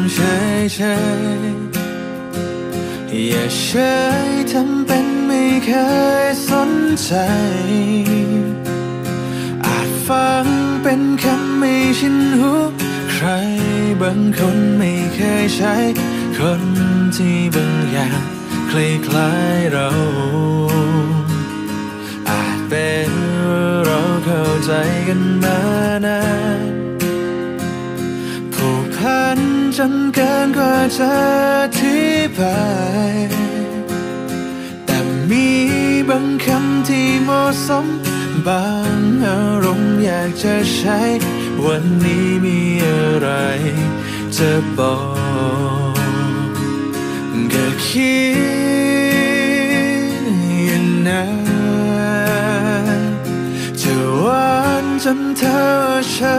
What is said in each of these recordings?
ำเฉยเฉยอย่าเฉยทำเป็นไม่เคยสนใจ อาจฟังเป็นคำไม่ชินหูใครบางคนไม่เคยใช้ คนที่บางอย่างคล้ายๆเราอาจเป็นเราเข้าใจกันมาน นจนเกินกว่าจะอธิบายแต่มีบางคำที่เหมาะสม บางอารมณ์อยากจะใช้ วันนี้มีอะไรจะบอกก็คิดอย่างนั้นจะหวานจนเธอใช่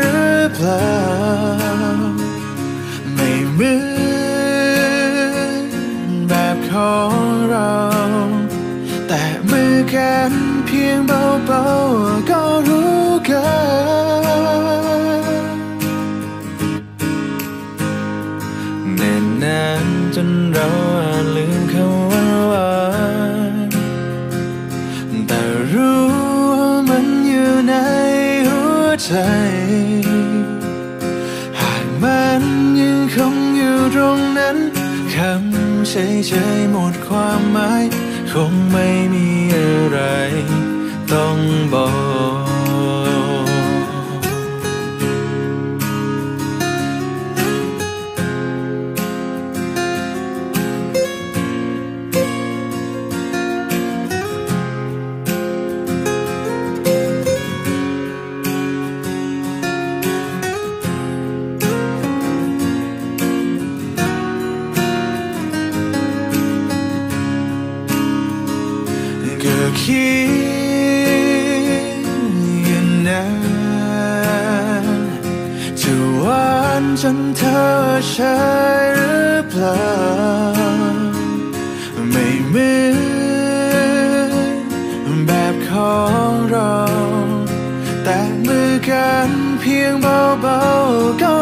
หรือเปล่า ม่เหมือนแบบของเรา แต่มือกันเพียงเบาๆก็รู้กันเน่นนานจนเราอาจลืมคำว่าหวานแต่รู้ว่ามันอยู่ในหัวใจ รงนั้นคำเฉยๆหมดความหมาย คงไม่มีอะไร ต้องบอก คิดอย่างนั้นจะหวานจนเธอใช่หรือเปล่า ไม่เหมือนแบบของเรา แต่มือกันเพียงเบาๆก็